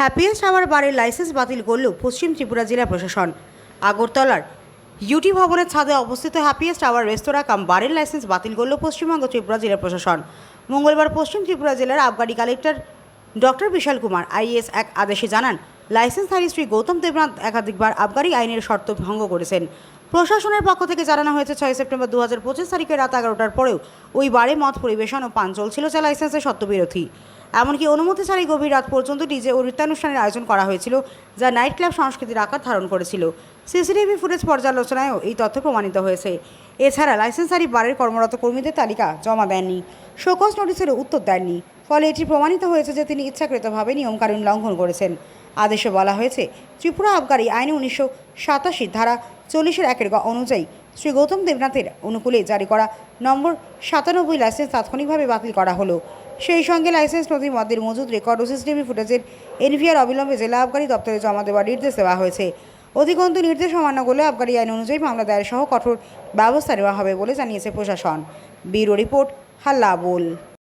Happiest hour বারের licence বাতিল করল পশ্চিম ত্রিপুরা জেলা প্রশাসন। আগরতলার ইউটি ভবনের ছাদে অবস্থিত হ্যাপিয়েস্ট আওয়ার রেস্তোরাঁ কাম বারের লাইসেন্স বাতিল করল পশ্চিমবঙ্গ ত্রিপুরা জেলা প্রশাসন। মঙ্গলবার পশ্চিম ত্রিপুরা জেলার আবগারি collector doctor Bishal Kumar IAS এক আদেশে জানান লাইসেন্সধারী শ্রী গৌতম দেবনাথ একাধিকবার আবগারি আইনের শর্ত ভঙ্গ করেছেন। প্রশাসনের পক্ষ থেকে জানানো হয়েছে, ছয় সেপ্টেম্বর দু হাজার পঁচিশ তারিখে রাত এগারোটার পরেও ওই বারে মদ পরিবেশন ও পান চলছিল যা লাইসেন্সের সত্যবিরোধী। এমনকি অনুমতি ছাড়াই গভীর রাত পর্যন্ত ডিজে ও নৃত্যানুষ্ঠানের আয়োজন করা হয়েছিল, যা নাইট ক্লাব সংস্কৃতির আকার ধারণ করেছিল। সিসিটিভি ফুটেজ পর্যালোচনায়ও এই তথ্য প্রমাণিত হয়েছে। এছাড়া লাইসেন্সারি বারের কর্মরত কর্মীদের তালিকা জমা দেননি, শোকজ নোটিশেরও উত্তর দেননি, ফলে এটি প্রমাণিত হয়েছে যে তিনি ইচ্ছাকৃতভাবে নিয়মকানুন লঙ্ঘন করেছেন। আদেশে বলা হয়েছে, ত্রিপুরা আবগারি আইনে উনিশশো সাতাশি ধারা চল্লিশের একের গ অনুযায়ী শ্রী গৌতম দেবনাথের অনুকূলে জারি করা নম্বর সাতানব্বই লাইসেন্স তাৎক্ষণিকভাবে বাতিল করা হলো। সেই সঙ্গে লাইসেন্স নথি মদের মজুদ রেকর্ড ও সিসিটিভি ফুটেজের এনভিআর অবিলম্বে জেলা আবগারি দপ্তরে জমা দেওয়ার নির্দেশ দেওয়া হয়েছে। অধিকন্তু নির্দেশ অমান্য করলে আবগারি আইন অনুযায়ী মামলা দায়ের সহ কঠোর ব্যবস্থা নেওয়া হবে বলে জানিয়েছে প্রশাসন। ব্যুরো রিপোর্ট হাল্লা বোল